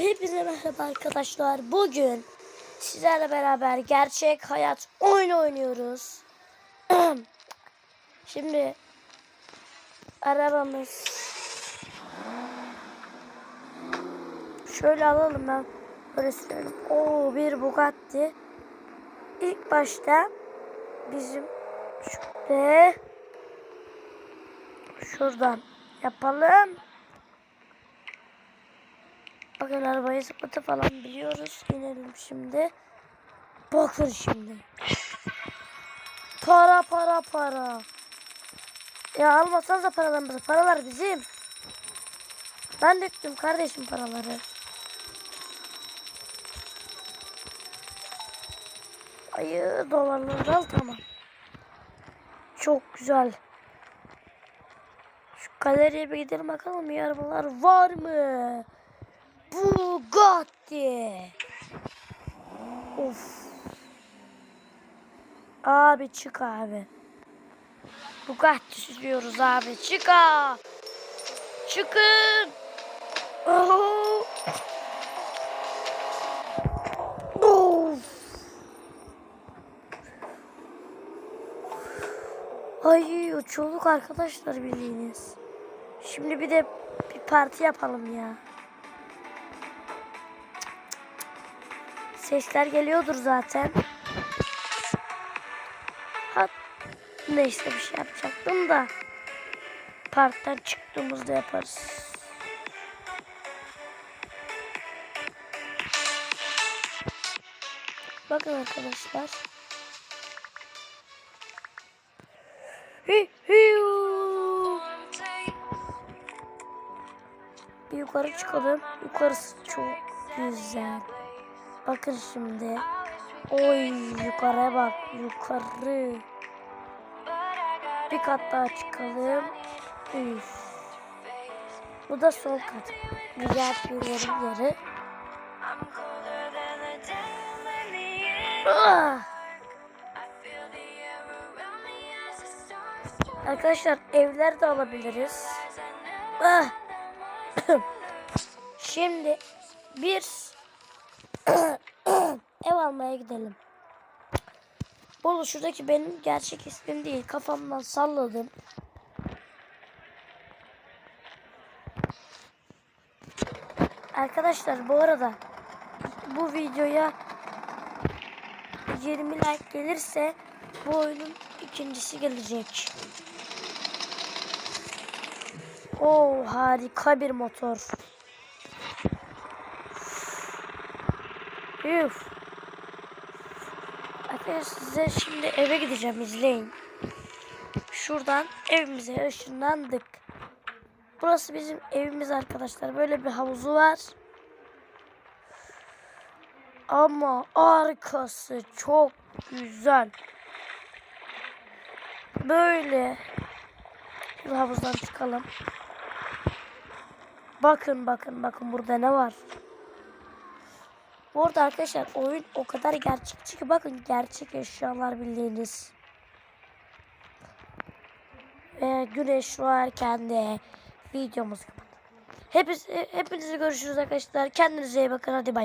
hepinize merhaba arkadaşlar. Bugün sizlerle beraber gerçek hayat oyun oynuyoruz. Şimdi arabamız şöyle alalım ben böyle sürelim. Oo bir Bugatti. İlk başta bizim şöyle şuradan yapalım. Bakın arabayı sıkıntı falan biliyoruz. İnelim şimdi. Bakın şimdi. Para para para. Ya almasanıza paralarımızı. Paralar bizim. Ben döktüm kardeşim paraları. Ayı dolarları al tamam. Çok güzel. Şu galeriye bir gidelim bakalım iyi arabalar var mı? Bugatti. Of. Abi çık abi. Bugatti sürüyoruz abi. Çık ha. Çıkın. Oh. Of. Ay uçulduk arkadaşlar bildiğiniz. Şimdi bir de bir parti yapalım ya. Sesler geliyordur zaten. Ha, neyse bir şey yapacaktım da. Parktan çıktığımızda yaparız. Bakın arkadaşlar. Hi, hiu. Bir yukarı çıkalım. Yukarısı çok güzel. Bakın şimdi. Oy yukarıya bak. Yukarı. Bir kat daha çıkalım. Üf. Bu da sol kat. Güzel bir yarım yeri. Ah! Arkadaşlar evler de alabiliriz. Ah! Şimdi bir ev almaya gidelim. Bolu şuradaki benim gerçek ismim değil. Kafamdan salladım. Arkadaşlar bu arada bu videoya 20 like gelirse bu oyunun ikincisi gelecek. Oo harika bir motor. Üf. Size şimdi eve gideceğim izleyin. Şuradan evimize ışınlandık. Burası bizim evimiz arkadaşlar. Böyle bir havuzu var. Ama arkası çok güzel. Böyle. Bir havuzdan çıkalım. Bakın bakın bakın burada ne var. Bu arada arkadaşlar oyun o kadar gerçekçi ki bakın gerçek eşyalar bildiğiniz. Ve güneş varken de videomuz kapatalım. Hepiniz, hepinizi görüşürüz arkadaşlar. Kendinize iyi bakın. Hadi bay.